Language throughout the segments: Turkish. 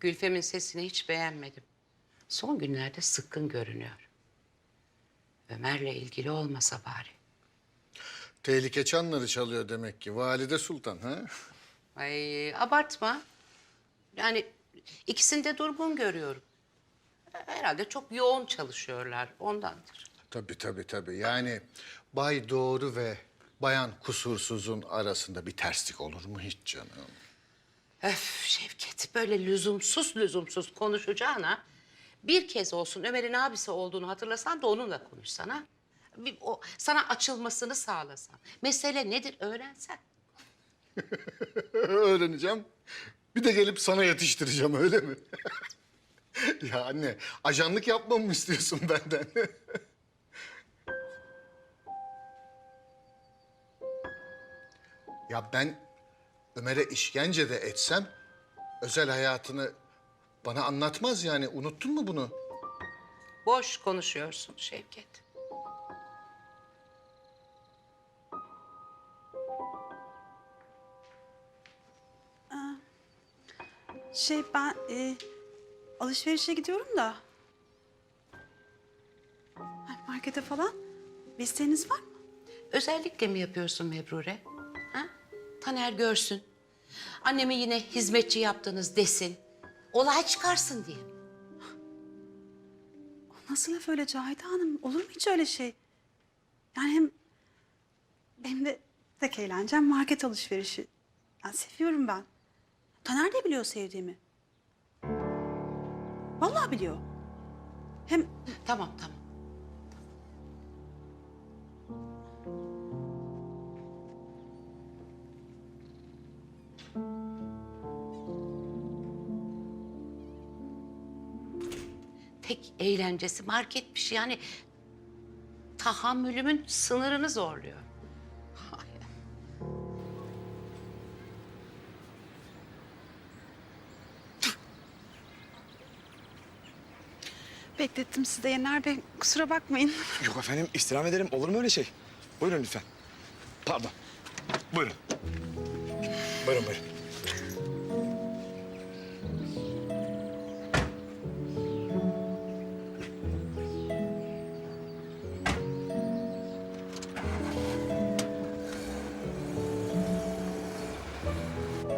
Gülfem'in sesini hiç beğenmedim. Son günlerde sıkkın görünüyor. Ömer'le ilgili olmasa bari. Tehlike çanları çalıyor demek ki. Valide Sultan ha? Ay abartma. Yani ikisini de durgun görüyorum. Herhalde çok yoğun çalışıyorlar ondandır. Tabii tabii tabii. Yani Bay Doğru ve Bayan Kusursuz'un arasında bir terslik olur mu hiç canım? Öf Şevket böyle lüzumsuz lüzumsuz konuşacağına bir kez olsun Ömer'in abisi olduğunu hatırlasan da onunla konuşsan ha. Bir, o, sana açılmasını sağlasan. Mesele nedir öğrensen. Öğreneceğim. Bir de gelip sana yetiştireceğim öyle mi? ya anne, ajanlık yapmamı mı istiyorsun benden? ya ben Ömer'e işkence de etsem özel hayatını bana anlatmaz yani. Unuttun mu bunu? Boş konuşuyorsun Şevket. Şey ben e, alışverişe gidiyorum da. Ay, Markete falan. Bir isteğiniz var mı? Özellikle mi yapıyorsun Mebrure? Ha? Taner görsün. Annemi yine hizmetçi yaptınız desin. Olay çıkarsın diye. Nasıl laf öyle Cahide Hanım? Olur mu hiç öyle şey? Yani hem benim de tek eğlencem market alışverişi. Yani seviyorum ben. Taner de biliyor sevdiğimi. Vallahi biliyor. Hem Tamam tamam. Tek eğlencesi marketmiş yani tahammülümün sınırını zorluyor. Beklettim sizi de Yener Bey. Kusura bakmayın. Yok efendim istirham ederim. Olur mu öyle şey? Buyurun lütfen. Pardon. Buyurun. Buyurun buyurun.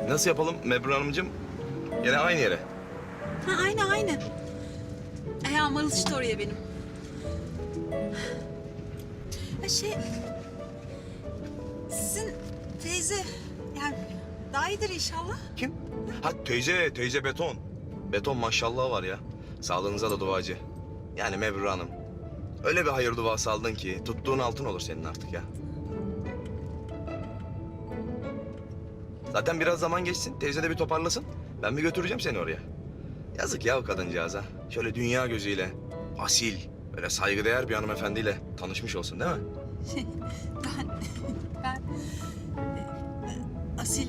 Nasıl yapalım Mebrun Hanımcığım? Yine aynı yere. Ha, aynı aynı. Ayağım alıştı oraya benim. Ha, şey... Sizin teyze yani daha iyidir inşallah. Kim? Ha teyze, teyze beton. Beton maşallah var ya. Sağlığınıza da duacı. Yani Mebrur Hanım. Öyle bir hayır duası aldın ki tuttuğun altın olur senin artık ya. Zaten biraz zaman geçsin, teyze de bir toparlasın. Ben bir götüreceğim seni oraya. Yazık ya o kadıncağıza. Şöyle dünya gözüyle, asil, böyle saygıdeğer bir hanımefendiyle tanışmış olsun değil mi? Ben, ben asil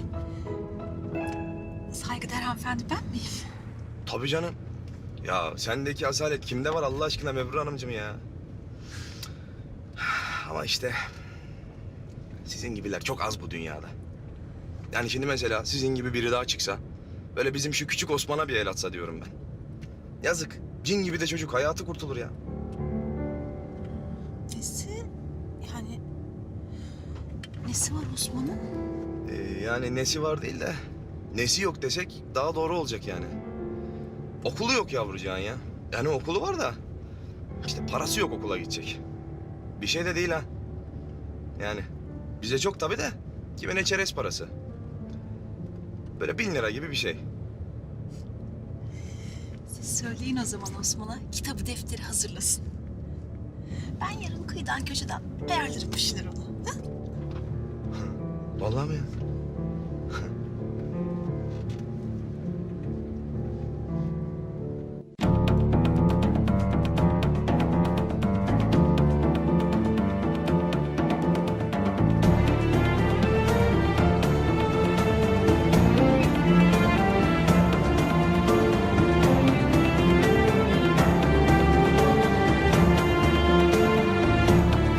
saygıdeğer hanımefendi ben miyim? Tabii canım. Ya sendeki asalet kimde var Allah aşkına Mebrur Hanımcığım ya? Ama işte sizin gibiler çok az bu dünyada. Yani şimdi mesela sizin gibi biri daha çıksa... ...böyle bizim şu küçük Osman'a bir el atsa diyorum ben. Yazık. Cin gibi de çocuk hayatı kurtulur ya. Nesi? Yani nesi var Osman'ın? Ee, yani nesi var değil de... ...nesi yok desek daha doğru olacak yani. Okulu yok yavrucağın ya. Yani okulu var da... ...işte parası yok okula gidecek. Bir şey de değil ha. Yani bize çok tabii de... ...kime ne çerez parası. Böyle bin lira gibi bir şey. Siz söyleyin o zaman Osman'a kitabı defteri hazırlasın. Ben yarın kıyıdan köşeden ayarlarım bir şeyler ona. Vallahi mi ya?